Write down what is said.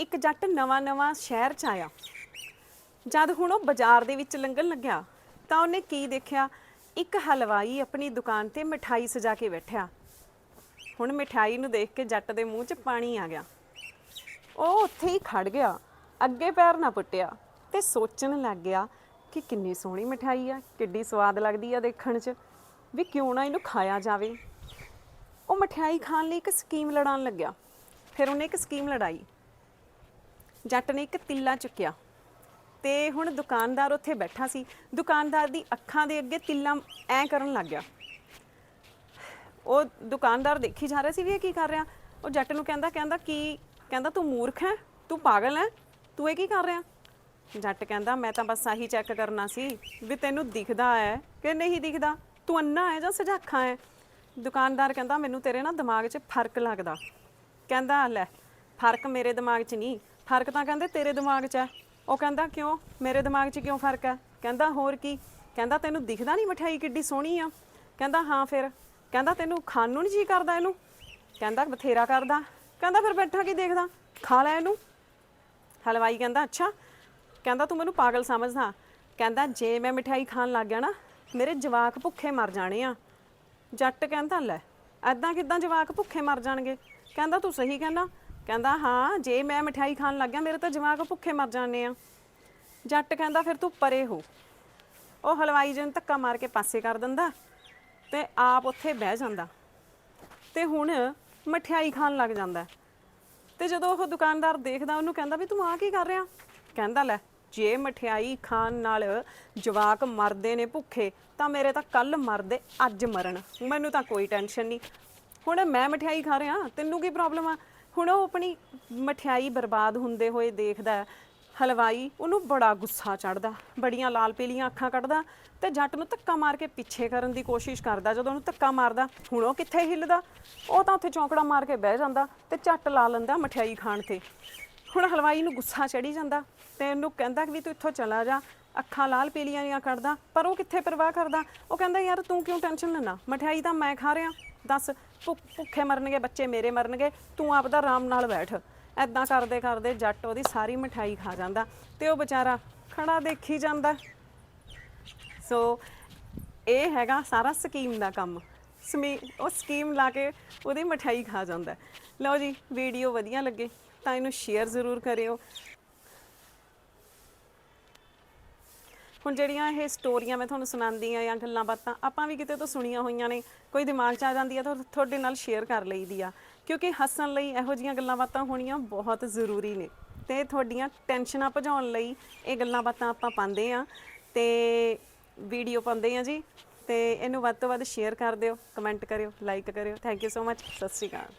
ਇੱਕ ਜੱਟ ਨਵਾਂ-ਨਵਾਂ ਸ਼ਹਿਰ ਚ ਆਇਆ। ਜਦ ਹੁਣ ਉਹ ਬਾਜ਼ਾਰ ਦੇ ਵਿੱਚ ਲੰਘਣ ਲੱਗਿਆ, ਤਾਂ ਉਹਨੇ ਕੀ ਦੇਖਿਆ? ਇੱਕ ਹਲਵਾਈ ਆਪਣੀ ਦੁਕਾਨ ਤੇ ਮਠਾਈ ਸਜਾ ਕੇ ਬੈਠਿਆ। ਹੁਣ ਮਠਾਈ ਨੂੰ ਦੇਖ ਕੇ ਜੱਟ ਦੇ ਮੂੰਹ 'ਚ ਪਾਣੀ ਆ ਗਿਆ। ਉਹ ਉੱਥੇ ਹੀ ਖੜ ਗਿਆ, ਅੱਗੇ ਪੈਰ ਨਾ ਪੁੱਟਿਆ ਤੇ ਸੋਚਣ ਲੱਗ ਗਿਆ ਕਿ ਕਿੰਨੀ ਸੋਹਣੀ ਮਠਾਈ ਆ, ਕਿੱਡੀ ਸਵਾਦ ਲੱਗਦੀ ਆ ਦੇਖਣ 'ਚ, ਵੀ ਕਿਉਂ ਨਾ ਇਹਨੂੰ ਖਾਇਆ ਜਾਵੇ। ਉਹ ਮਠਿਆਈ ਖਾਣ ਲਈ ਇੱਕ ਸਕੀਮ ਲੜਾਉਣ ਲੱਗਿਆ। ਫਿਰ ਉਹਨੇ ਇੱਕ ਸਕੀਮ ਲੜਾਈ। ਜੱਟ ਨੇ ਇੱਕ ਤਿੱਲਾ ਚੁੱਕਿਆ ਤੇ ਹੁਣ ਦੁਕਾਨਦਾਰ ਉੱਥੇ ਬੈਠਾ ਸੀ। ਦੁਕਾਨਦਾਰ ਦੀ ਅੱਖਾਂ ਦੇ ਅੱਗੇ ਤਿੱਲਾ ਐ ਕਰਨ ਲੱਗ ਗਿਆ। ਉਹ ਦੁਕਾਨਦਾਰ ਦੇਖੀ ਜਾ ਰਿਹਾ ਸੀ ਵੀ ਇਹ ਕੀ ਕਰ ਰਿਹਾ। ਉਹ ਜੱਟ ਨੂੰ ਕਹਿੰਦਾ ਕਹਿੰਦਾ ਕੀ, ਕਹਿੰਦਾ ਤੂੰ ਮੂਰਖ ਹੈ, ਤੂੰ ਪਾਗਲ ਹੈ, ਤੂੰ ਇਹ ਕੀ ਕਰ ਰਿਹਾ? ਜੱਟ ਕਹਿੰਦਾ, ਮੈਂ ਤਾਂ ਬਸ ਆਹੀ ਚੈੱਕ ਕਰਨਾ ਸੀ ਵੀ ਤੈਨੂੰ ਦਿਖਦਾ ਹੈ ਕਿ ਨਹੀਂ ਦਿਖਦਾ। ਤੂੰ ਅੰਨਾ ਹੈ ਜਾਂ ਸਜਾਖਾਂ ਹੈ? ਦੁਕਾਨਦਾਰ ਕਹਿੰਦਾ, ਮੈਨੂੰ ਤੇਰੇ ਨਾ ਦਿਮਾਗ 'ਚ ਫ਼ਰਕ ਲੱਗਦਾ। ਕਹਿੰਦਾ, ਲੈ, ਫ਼ਰਕ ਮੇਰੇ ਦਿਮਾਗ 'ਚ ਨਹੀਂ ਫ਼ਰਕ ਤਾਂ ਕਹਿੰਦੇ ਤੇਰੇ ਦਿਮਾਗ 'ਚ ਹੈ ਉਹ ਕਹਿੰਦਾ, ਕਿਉਂ? ਮੇਰੇ ਦਿਮਾਗ 'ਚ ਕਿਉਂ ਫ਼ਰਕ ਹੈ ਕਹਿੰਦਾ, ਹੋਰ ਕੀ? ਕਹਿੰਦਾ, ਤੈਨੂੰ ਦਿਖਦਾ ਨਹੀਂ ਮਠਿਆਈ ਕਿੱਡੀ ਸੋਹਣੀ ਆ? ਕਹਿੰਦਾ, ਹਾਂ ਫਿਰ। ਕਹਿੰਦਾ, ਤੈਨੂੰ ਖਾਣ ਨੂੰ ਨਹੀਂ ਜੀ ਕਰਦਾ ਇਹਨੂੰ? ਕਹਿੰਦਾ, ਬਥੇਰਾ ਕਰਦਾ। ਕਹਿੰਦਾ, ਫਿਰ ਬੈਠਾ ਕੀ ਦੇਖਦਾ? ਖਾ ਲੈ ਇਹਨੂੰ। ਹਲਵਾਈ ਕਹਿੰਦਾ, ਅੱਛਾ। ਕਹਿੰਦਾ, ਤੂੰ ਮੈਨੂੰ ਪਾਗਲ ਸਮਝਦਾ। ਕਹਿੰਦਾ, ਜੇ ਮੈਂ ਮਠਿਆਈ ਖਾਣ ਲੱਗ ਗਿਆ ਨਾ, ਮੇਰੇ ਜਵਾਕ ਭੁੱਖੇ ਮਰ ਜਾਣੇ ਆ। ਜੱਟ ਕਹਿੰਦਾ, ਲੈ ਐਦਾਂ ਕਿਦਾਂ ਜਵਾਕ ਭੁੱਖੇ ਮਰ ਜਾਣਗੇ? ਕਹਿੰਦਾ, ਤੂੰ ਸਹੀ ਕਹਿੰਦਾ। ਕਹਿੰਦਾ, ਹਾਂ, ਜੇ ਮੈਂ ਮਠਿਆਈ ਖਾਣ ਲੱਗ ਗਿਆ, ਮੇਰੇ ਤਾਂ ਜਵਾਕ ਭੁੱਖੇ ਮਰ ਜਾਣੇ ਆ। ਜੱਟ ਕਹਿੰਦਾ, ਫਿਰ ਤੂੰ ਪਰੇ ਹੋ। ਉਹ ਹਲਵਾਈ ਜੀ ਨੂੰ ਧੱਕਾ ਮਾਰ ਕੇ ਪਾਸੇ ਕਰ ਦਿੰਦਾ ਤੇ ਆਪ ਉੱਥੇ ਬਹਿ ਜਾਂਦਾ ਤੇ ਹੁਣ ਮਠਿਆਈ ਖਾਣ ਲੱਗ ਜਾਂਦਾ। ਹੈ। ਤੇ ਜਦੋਂ ਉਹ ਦੁਕਾਨਦਾਰ ਦੇਖਦਾ, ਉਹਨੂੰ ਕਹਿੰਦਾ, ਵੀ ਤੂੰ ਆ ਕੀ ਕਰ ਰਿਹਾ? ਕਹਿੰਦਾ, ਲੈ, ਜੇ ਮਠਿਆਈ ਖਾਣ ਨਾਲ ਜਵਾਕ ਮਰਦੇ ਨੇ ਭੁੱਖੇ, ਤਾਂ ਮੇਰੇ ਤਾਂ ਕੱਲ ਮਰਦੇ, ਅੱਜ ਮਰਨ। ਮੈਨੂੰ ਤਾਂ ਕੋਈ ਟੈਨਸ਼ਨ ਨਹੀਂ। ਹੁਣ ਮੈਂ ਮਠਿਆਈ ਖਾ ਰਿਹਾ, ਤੈਨੂੰ ਕੀ ਪ੍ਰੋਬਲਮ ਆ? ਹੁਣ ਉਹ ਆਪਣੀ ਮਠਿਆਈ ਬਰਬਾਦ ਹੁੰਦੇ ਹੋਏ ਦੇਖਦਾ ਹਲਵਾਈ ਉਹਨੂੰ ਬੜਾ ਗੁੱਸਾ ਚੜਦਾ ਬੜੀਆਂ ਲਾਲ ਪੀਲੀਆਂ ਅੱਖਾਂ ਕੱਢਦਾ ਤੇ ਜੱਟ ਨੂੰ ਧੱਕਾ ਮਾਰ ਕੇ ਪਿੱਛੇ ਕਰਨ ਦੀ ਕੋਸ਼ਿਸ਼ ਕਰਦਾ, ਜਦੋਂ ਉਹਨੂੰ ਧੱਕਾ ਮਾਰਦਾ, ਹੁਣ ਉਹ ਕਿੱਥੇ ਹਿੱਲਦਾ? ਉਹ ਤਾਂ ਉੱਥੇ ਚੌਂਕੜਾ ਮਾਰ ਕੇ ਬਹਿ ਜਾਂਦਾ ਤੇ ਝੱਟ ਲਾ ਲੈਂਦਾ ਮਠਿਆਈ ਖਾਣ ਤੇ। ਹੁਣ ਹਲਵਾਈ ਨੂੰ ਗੁੱਸਾ ਚੜੀ ਜਾਂਦਾ ਤੇ ਉਹਨੂੰ ਕਹਿੰਦਾ ਕਿ ਵੀ ਤੂੰ ਇੱਥੋਂ ਚਲਾ ਜਾ ਅੱਖਾਂ ਲਾਲ ਪੀਲੀਆਂ ਜਿਹੀਆਂ ਕੱਢਦਾ, ਪਰ ਉਹ ਕਿੱਥੇ ਪਰਵਾਹ ਕਰਦਾ? ਉਹ ਕਹਿੰਦਾ, ਯਾਰ ਤੂੰ ਕਿਉਂ ਟੈਨਸ਼ਨ ਲੈਣਾ ਮਠਿਆਈ ਤਾਂ ਮੈਂ ਖਾ ਰਿਹਾ। ਦੱਸ, ਭੁ- ਭੁੱਖੇ ਮਰਨਗੇ, ਬੱਚੇ ਮੇਰੇ ਮਰਨਗੇ, ਤੂੰ ਆਪਦਾ ਆਰਾਮ ਨਾਲ ਬੈਠ। ਐਦਾਂ ਕਰਦੇ ਕਰਦੇ ਜੱਟ ਉਹਦੀ ਸਾਰੀ ਮਠਿਆਈ ਖਾ ਜਾਂਦਾ ਤੇ ਉਹ ਵਿਚਾਰਾ ਖੜਾ ਦੇਖੀ ਜਾਂਦਾ। ਸੋ ਇਹ ਹੈਗਾ ਸਾਰਾ ਸਕੀਮ ਦਾ ਕੰਮ। ਸਮੀ, ਉਹ ਸਕੀਮ ਲਾ ਕੇ ਉਹਦੀ ਮਠਿਆਈ ਖਾ ਜਾਂਦਾ। ਲਓ ਜੀ ਵੀਡੀਓ ਵਧੀਆ ਲੱਗੇ ਤਾਂ ਇਹਨੂੰ ਸ਼ੇਅਰ ਜ਼ਰੂਰ ਕਰਿਓ। ਹੁਣ ਜਿਹੜੀਆਂ ਇਹ ਸਟੋਰੀਆਂ ਮੈਂ ਤੁਹਾਨੂੰ ਸੁਣਾਉਂਦੀ ਆ ਜਾਂ ਗੱਲਾਂ ਬਾਤਾਂ ਆਪਾਂ ਵੀ ਕਿਤੇ ਤੋਂ ਸੁਣੀਆਂ ਹੋਈਆਂ ਨੇ, ਕੋਈ ਦਿਮਾਗ 'ਚ ਆ ਜਾਂਦੀ ਆ ਤਾਂ ਤੁਹਾਡੇ ਨਾਲ ਸ਼ੇਅਰ ਕਰ ਲਈਦੀ ਆ। ਕਿਉਂਕਿ ਹੱਸਣ ਲਈ ਇਹੋ ਜੀਆਂ ਗੱਲਾਂ ਬਾਤਾਂ ਹੋਣੀਆਂ ਬਹੁਤ ਜ਼ਰੂਰੀ ਨੇ ਤੇ ਤੁਹਾਡੀਆਂ ਟੈਨਸ਼ਨਾਂ ਭਜਾਉਣ ਲਈ ਇਹ ਗੱਲਾਂ ਬਾਤਾਂ ਆਪਾਂ ਪਾਉਂਦੇ ਆ ਤੇ ਵੀਡੀਓ ਪਾਉਂਦੇ ਆ ਜੀ ਤੇ ਇਹਨੂੰ ਵੱਧ ਤੋਂ ਵੱਧ ਸ਼ੇਅਰ ਕਰ ਦਿਓ ਕਮੈਂਟ ਕਰਿਓ ਲਾਈਕ ਕਰਿਓ। ਥੈਂਕ ਯੂ ਸੋ ਮਚ ਸਤਿ ਸ਼੍ਰੀ ਅਕਾਲ।